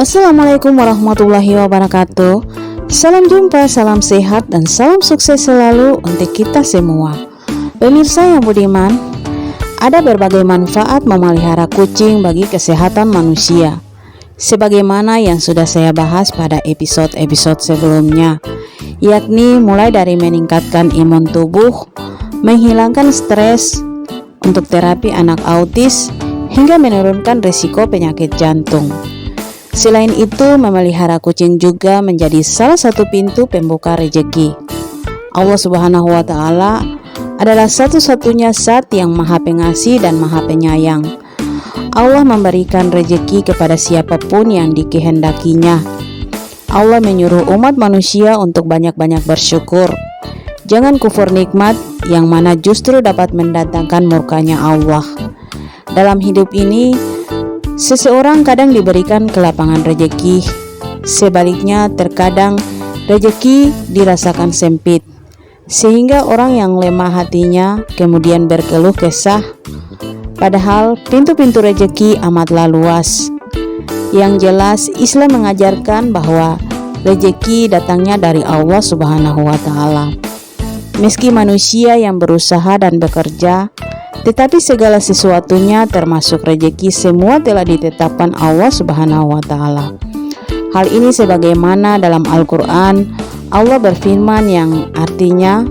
Assalamualaikum warahmatullahi wabarakatuh. Salam jumpa, salam sehat, dan salam sukses selalu untuk kita semua. Pemirsa yang budiman, ada berbagai manfaat memelihara kucing bagi kesehatan manusia. Sebagaimana yang sudah saya bahas pada episode-episode sebelumnya, yakni mulai dari meningkatkan imun tubuh, menghilangkan stres, untuk terapi anak autis, hingga menurunkan risiko penyakit jantung. Selain itu, memelihara kucing juga menjadi salah satu pintu pembuka rejeki. Allah Subhanahu wa Ta'ala adalah satu-satunya Zat yang Maha Pengasih dan Maha Penyayang. Allah memberikan rejeki kepada siapa pun yang dikehendakinya. Allah menyuruh umat manusia untuk banyak-banyak bersyukur. Jangan kufur nikmat yang mana justru dapat mendatangkan murkanya Allah. Dalam hidup ini, Seseorang kadang diberikan kelapangan rejeki, sebaliknya terkadang rejeki dirasakan sempit, sehingga orang yang lemah hatinya kemudian berkeluh kesah. Padahal pintu-pintu rejeki amatlah luas. Yang jelas Islam mengajarkan bahwa rejeki datangnya dari Allah Subhanahu wa taala. Meski manusia yang berusaha dan bekerja tetapi segala sesuatunya termasuk rejeki semua telah ditetapkan Allah Subhanahu wa taala. Hal ini sebagaimana dalam Al-Qur'an Allah berfirman yang artinya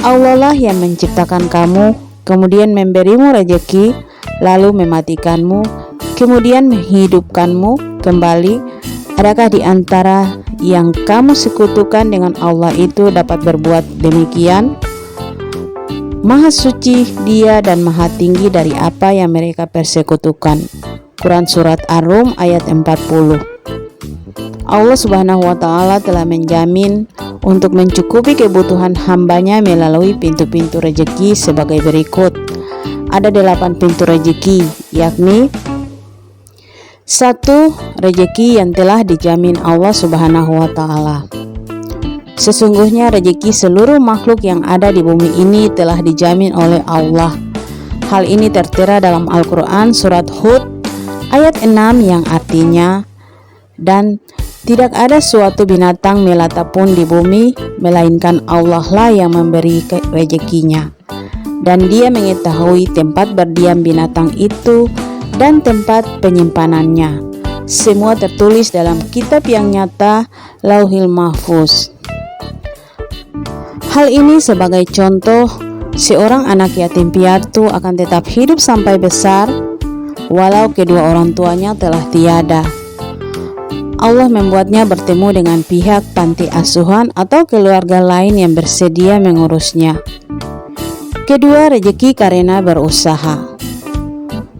Allah lah yang menciptakan kamu, kemudian memberimu rejeki, lalu mematikanmu, kemudian menghidupkanmu kembali. Adakah di antara yang kamu sekutukan dengan Allah itu dapat berbuat demikian? Maha suci dia dan maha tinggi dari apa yang mereka persekutukan. Quran Surat Ar-Rum ayat 40 Allah subhanahu wa ta'ala telah menjamin untuk mencukupi kebutuhan hambanya melalui pintu-pintu rejeki sebagai berikut. Ada delapan pintu rejeki, yakni satu rejeki yang telah dijamin Allah subhanahu wa ta'ala. Sesungguhnya rezeki seluruh makhluk yang ada di bumi ini telah dijamin oleh Allah. Hal ini tertera dalam Al-Quran surat Hud ayat 6 yang artinya dan tidak ada suatu binatang melata pun di bumi melainkan Allah lah yang memberi rezekinya. Dan dia mengetahui tempat berdiam binatang itu dan tempat penyimpanannya. Semua tertulis dalam kitab yang nyata Lauhil Mahfuz Hal ini sebagai contoh, seorang anak yatim piatu akan tetap hidup sampai besar, walau kedua orang tuanya telah tiada. Allah membuatnya bertemu dengan pihak panti asuhan atau keluarga lain yang bersedia mengurusnya. Kedua, rejeki karena berusaha.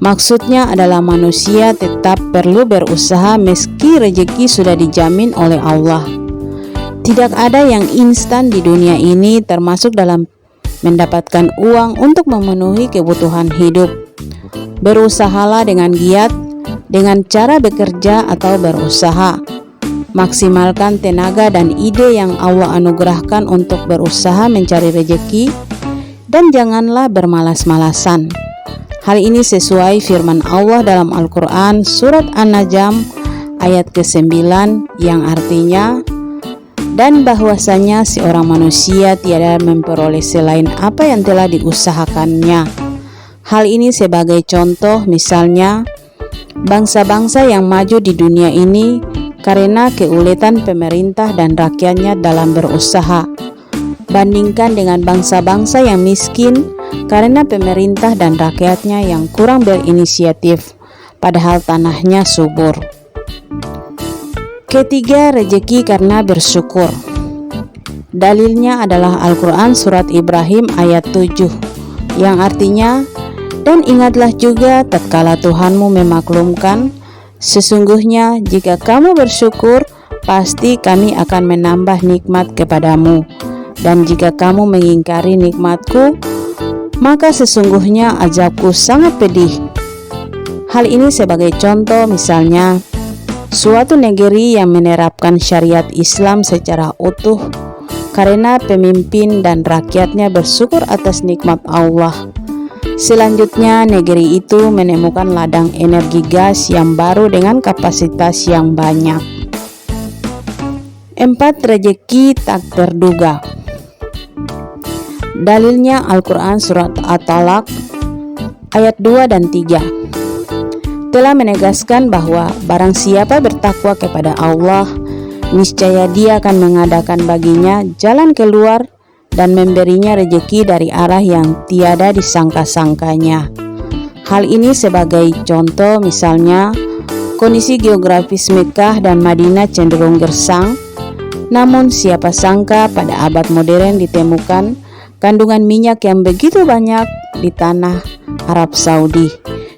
Maksudnya adalah manusia tetap perlu berusaha meski rejeki sudah dijamin oleh Allah. Tidak ada yang instan di dunia ini termasuk dalam mendapatkan uang untuk memenuhi kebutuhan hidup. Berusahalah dengan giat dengan cara bekerja atau berusaha. Maksimalkan tenaga dan ide yang Allah anugerahkan untuk berusaha mencari rejeki dan janganlah bermalas-malasan. Hal ini sesuai firman Allah dalam Al-Quran Surat An-Najm ayat ke-9 yang artinya dan bahwasanya seorang manusia tiada memperoleh selain apa yang telah diusahakannya. Hal ini sebagai contoh misalnya bangsa-bangsa yang maju di dunia ini karena keuletan pemerintah dan rakyatnya dalam berusaha. Bandingkan dengan bangsa-bangsa yang miskin karena pemerintah dan rakyatnya yang kurang berinisiatif, padahal tanahnya subur. Ketiga, rejeki karena bersyukur. Dalilnya adalah Al-Quran Surat Ibrahim ayat 7 yang artinya Dan ingatlah juga tatkala Tuhanmu memaklumkan Sesungguhnya jika kamu bersyukur pasti kami akan menambah nikmat kepadamu Dan jika kamu mengingkari nikmatku maka sesungguhnya azabku sangat pedih Hal ini sebagai contoh misalnya suatu negeri yang menerapkan syariat Islam secara utuh karena pemimpin dan rakyatnya bersyukur atas nikmat Allah Selanjutnya, negeri itu menemukan ladang energi gas yang baru dengan kapasitas yang banyak. Empat rejeki tak terduga. Dalilnya Al-Quran Surat At-Talak ayat 2 dan 3 telah menegaskan bahwa barang siapa bertakwa kepada Allah, niscaya dia akan mengadakan baginya jalan keluar dan memberinya rejeki dari arah yang tiada disangka-sangkanya. Hal ini sebagai contoh misalnya kondisi geografis Mekah dan Madinah cenderung gersang, namun siapa sangka pada abad modern ditemukan kandungan minyak yang begitu banyak di tanah Arab Saudi,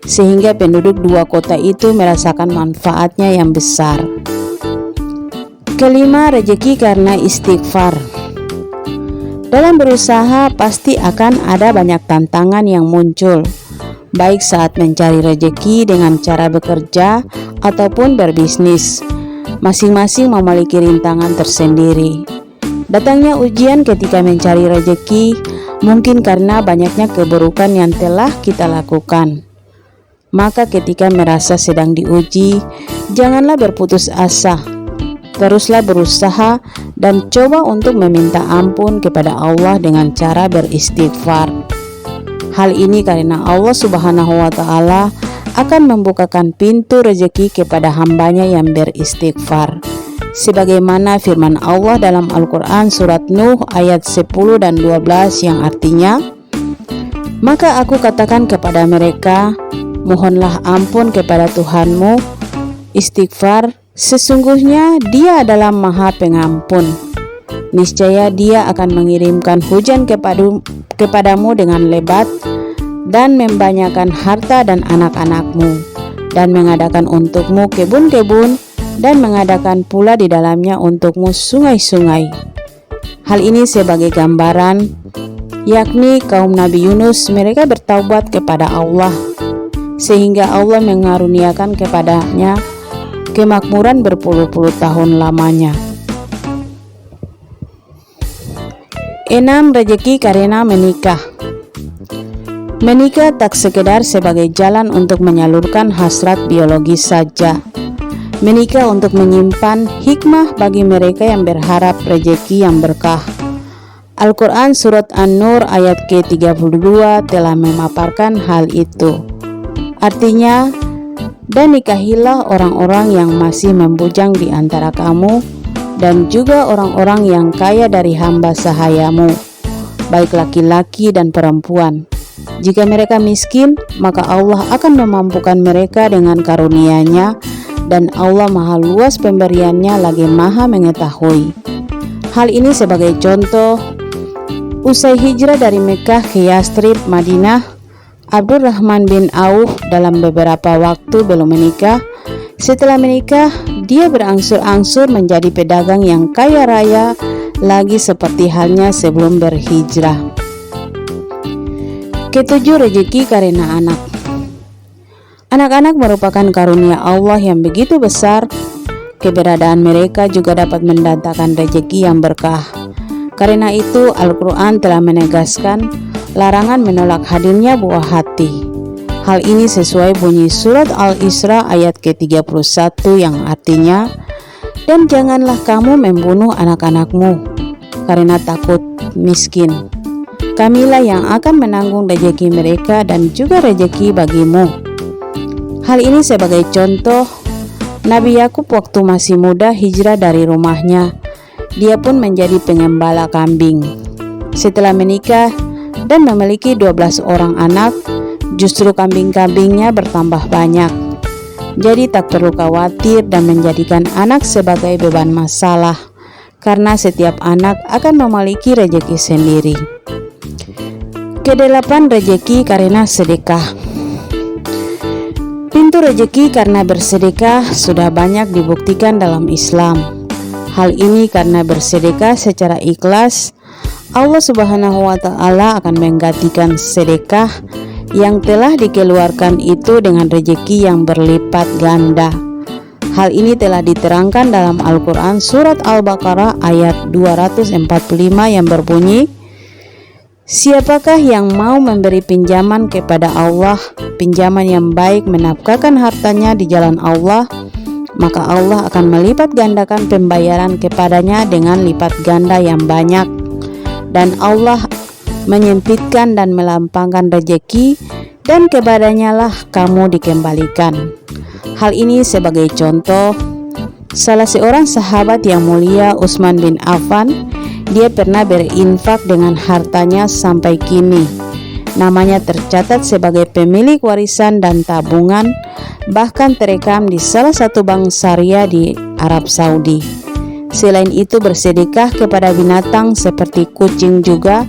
sehingga penduduk dua kota itu merasakan manfaatnya yang besar. Kelima, rejeki karena istighfar. Dalam berusaha pasti akan ada banyak tantangan yang muncul, baik saat mencari rejeki dengan cara bekerja ataupun berbisnis. Masing-masing memiliki rintangan tersendiri. Datangnya ujian ketika mencari rejeki mungkin karena banyaknya keburukan yang telah kita lakukan. Maka, ketika merasa sedang diuji, janganlah berputus asa teruslah berusaha dan coba untuk meminta ampun kepada Allah dengan cara beristighfar. Hal ini karena Allah Subhanahu wa Ta'ala akan membukakan pintu rezeki kepada hambanya yang beristighfar. Sebagaimana firman Allah dalam Al-Quran Surat Nuh ayat 10 dan 12 yang artinya, Maka aku katakan kepada mereka, mohonlah ampun kepada Tuhanmu, istighfar Sesungguhnya Dia adalah Maha Pengampun. Niscaya Dia akan mengirimkan hujan kepadu, kepadamu dengan lebat dan membanyakan harta dan anak-anakmu dan mengadakan untukmu kebun-kebun dan mengadakan pula di dalamnya untukmu sungai-sungai. Hal ini sebagai gambaran yakni kaum Nabi Yunus mereka bertaubat kepada Allah sehingga Allah mengaruniakan kepadanya kemakmuran berpuluh-puluh tahun lamanya. Enam rejeki karena menikah. Menikah tak sekedar sebagai jalan untuk menyalurkan hasrat biologis saja. Menikah untuk menyimpan hikmah bagi mereka yang berharap rejeki yang berkah. Al-Quran Surat An-Nur ayat ke-32 telah memaparkan hal itu. Artinya, dan nikahilah orang-orang yang masih membujang di antara kamu dan juga orang-orang yang kaya dari hamba sahayamu, baik laki-laki dan perempuan. Jika mereka miskin, maka Allah akan memampukan mereka dengan karunia-Nya dan Allah maha luas pemberiannya lagi maha mengetahui. Hal ini sebagai contoh, usai hijrah dari Mekah ke Yastrib, Madinah, Abdurrahman bin Auf dalam beberapa waktu belum menikah. Setelah menikah, dia berangsur-angsur menjadi pedagang yang kaya raya lagi seperti halnya sebelum berhijrah. Ketujuh rejeki karena anak. Anak-anak merupakan karunia Allah yang begitu besar. Keberadaan mereka juga dapat mendatangkan rejeki yang berkah. Karena itu, Al-Quran telah menegaskan larangan menolak hadirnya buah hati. Hal ini sesuai bunyi surat Al-Isra ayat ke-31 yang artinya, Dan janganlah kamu membunuh anak-anakmu, karena takut miskin. Kamilah yang akan menanggung rejeki mereka dan juga rejeki bagimu. Hal ini sebagai contoh, Nabi Yakub waktu masih muda hijrah dari rumahnya. Dia pun menjadi pengembala kambing. Setelah menikah, dan memiliki 12 orang anak, justru kambing-kambingnya bertambah banyak. Jadi tak perlu khawatir dan menjadikan anak sebagai beban masalah, karena setiap anak akan memiliki rejeki sendiri. Kedelapan rejeki karena sedekah. Pintu rejeki karena bersedekah sudah banyak dibuktikan dalam Islam. Hal ini karena bersedekah secara ikhlas Allah Subhanahu wa taala akan menggantikan sedekah yang telah dikeluarkan itu dengan rejeki yang berlipat ganda. Hal ini telah diterangkan dalam Al-Quran Surat Al-Baqarah ayat 245 yang berbunyi Siapakah yang mau memberi pinjaman kepada Allah, pinjaman yang baik menafkahkan hartanya di jalan Allah, maka Allah akan melipat gandakan pembayaran kepadanya dengan lipat ganda yang banyak. Dan Allah menyempitkan dan melampangkan rejeki dan kepadanya lah kamu dikembalikan. Hal ini sebagai contoh, salah seorang sahabat yang mulia Utsman bin Affan, dia pernah berinfak dengan hartanya sampai kini. Namanya tercatat sebagai pemilik warisan dan tabungan, bahkan terekam di salah satu bank syariah di Arab Saudi. Selain itu bersedekah kepada binatang seperti kucing juga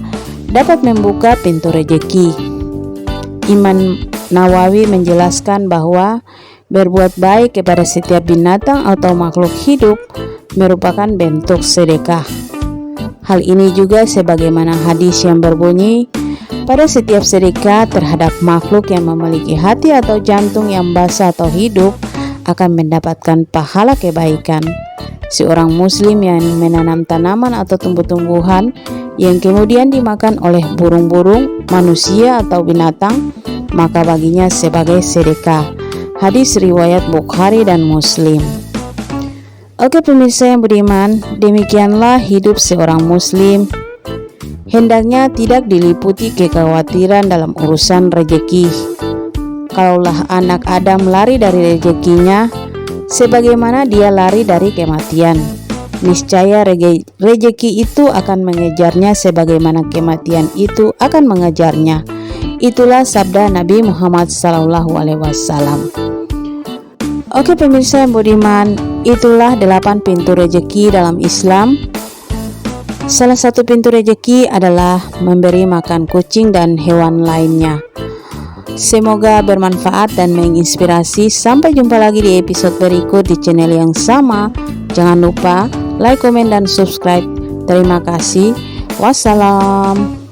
dapat membuka pintu rejeki. Iman Nawawi menjelaskan bahwa berbuat baik kepada setiap binatang atau makhluk hidup merupakan bentuk sedekah. Hal ini juga sebagaimana hadis yang berbunyi, pada setiap sedekah terhadap makhluk yang memiliki hati atau jantung yang basah atau hidup akan mendapatkan pahala kebaikan. Seorang muslim yang menanam tanaman atau tumbuh-tumbuhan yang kemudian dimakan oleh burung-burung, manusia atau binatang, maka baginya sebagai sedekah. Hadis riwayat Bukhari dan Muslim. Oke pemirsa yang beriman, demikianlah hidup seorang muslim hendaknya tidak diliputi kekhawatiran dalam urusan rejeki. Kalaulah anak Adam lari dari rejekinya, sebagaimana dia lari dari kematian, niscaya rejeki itu akan mengejarnya sebagaimana kematian itu akan mengejarnya. Itulah sabda Nabi Muhammad SAW. Oke pemirsa yang budiman, itulah delapan pintu rejeki dalam Islam Salah satu pintu rejeki adalah memberi makan kucing dan hewan lainnya. Semoga bermanfaat dan menginspirasi. Sampai jumpa lagi di episode berikut di channel yang sama. Jangan lupa like, komen, dan subscribe. Terima kasih. Wassalam.